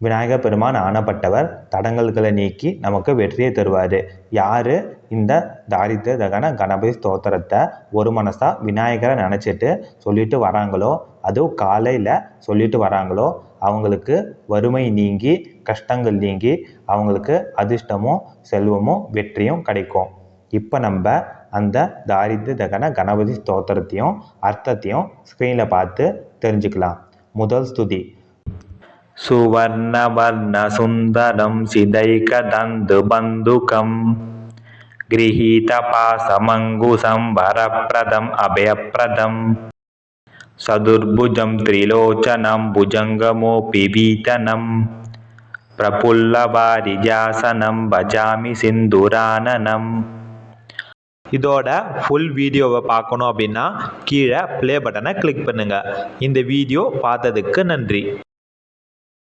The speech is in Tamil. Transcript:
விநாயகர் பெருமான் ஆனப்பட்டவர் தடங்கல்களை நீக்கி நமக்கு வெற்றியை தருவார். யார்? இந்த தாரித்ய தகன கணபதி ஸ்தோத்திரத்தை ஒரு மனசாக விநாயகரை நினச்சிட்டு சொல்லிட்டு வராங்களோ அதுவும் காலையில் சொல்லிட்டு வராங்களோ அவங்களுக்கு வறுமை நீங்கி கஷ்டங்கள் நீங்கி அவங்களுக்கு அதிர்ஷ்டமும் செல்வமும் வெற்றியும் கிடைக்கும். இப்போ நம்ம அந்த தாரித்ய தகன கணபதி ஸ்தோத்திரத்தையும் அர்த்தத்தையும் ஸ்க்ரீனில் பார்த்து தெரிஞ்சுக்கலாம். முதல் ஸ்துதி सुवर्णवर्णसुन्दरं सिदैकदन्तुबन्धुकं गृहीतपासमङ्कुशं वरप्रदम् अभयप्रदं सदुर्भुजं त्रिलोचनं भुजङ्गमोऽपि वीतनं प्रफुल्लवारिजासनं भजामि सिन्दुराननम् இதோட ஃபுல் வீடியோவை பார்க்கணும் அப்படின்னா கீழே ப்ளே பட்டனை கிளிக் பண்ணுங்கள் இந்த வீடியோ பார்த்ததுக்கு நன்றி